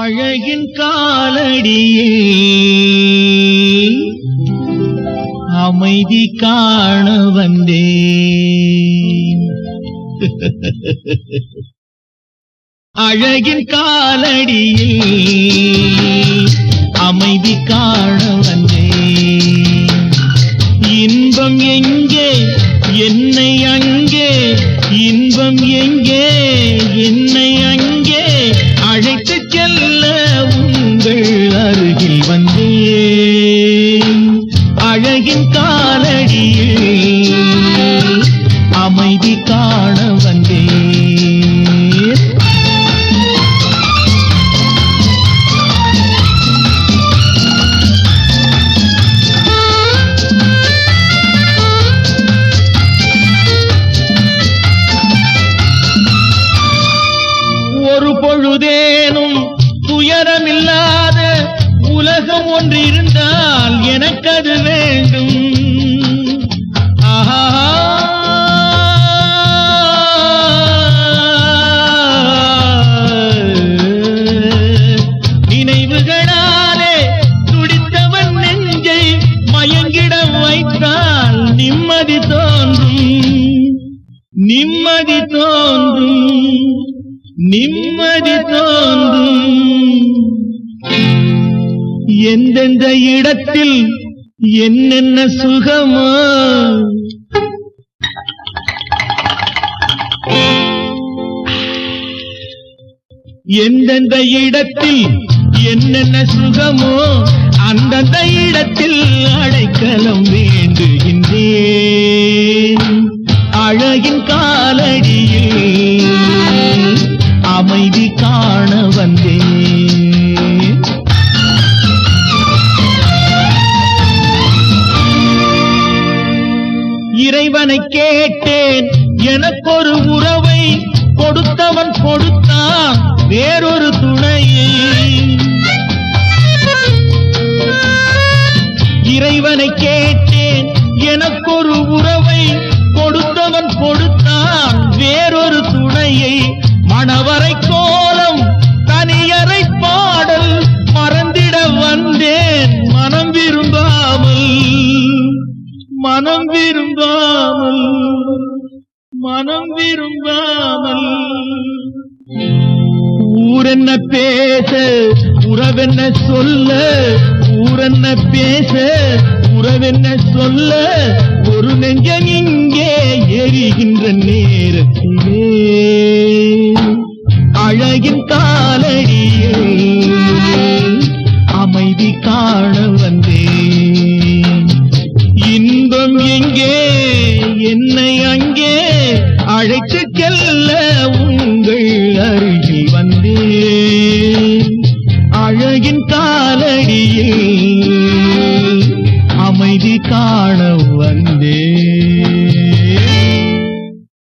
அழகின் காலடியில் அமைதி காண வந்தேன். அழகின் காலடியில் அமைதி காண வந்தேன். இன்பம் எங்கே? என்னை அங்கே. இன்பம் எங்கே காலடியில் அமைதி காண வந்தேன். ஒரு பொழுதே நிம்மதி தோன்றும். நிம்மதி தோன்றும். எந்தெந்த இடத்தில் என்னென்ன சுகமா? எந்தெந்த இடத்தில் என்னென்ன சுகமோ அந்தந்த இடத்தில் அடைக்கலம் வேண்டுகின்றேன். அழகின் காலடியில் அமைதி காண வந்தேன். இறைவனை கேட்டேன் எனக்கொரு உறவை கொடுத்தவன் கொடுத்தான் வேறொரு துணையை. இறைவனை கேட்டேன் எனக்கொரு உறவை கொடுத்தவன் கொடுத்தான் வேறொரு துணையை. மணவரை கோலம் தனியறை பாடல் மறந்திட வந்தேன் மனம் விரும்பாமல் மனம் விரும்பாமல் மனம் விரும்பாமல். ஊரென்ன பேச உறவென்ன சொல்ல ஊரென்ன பேச உறவென்ன சொல்ல ஒரு நெஞ்சம் இங்கே எரிகின்ற நேரத்திலே. அழகின் காலடியில் அமைதி காண வந்தேன். இன்பம் எங்கே என்னை அங்கே அழைத்து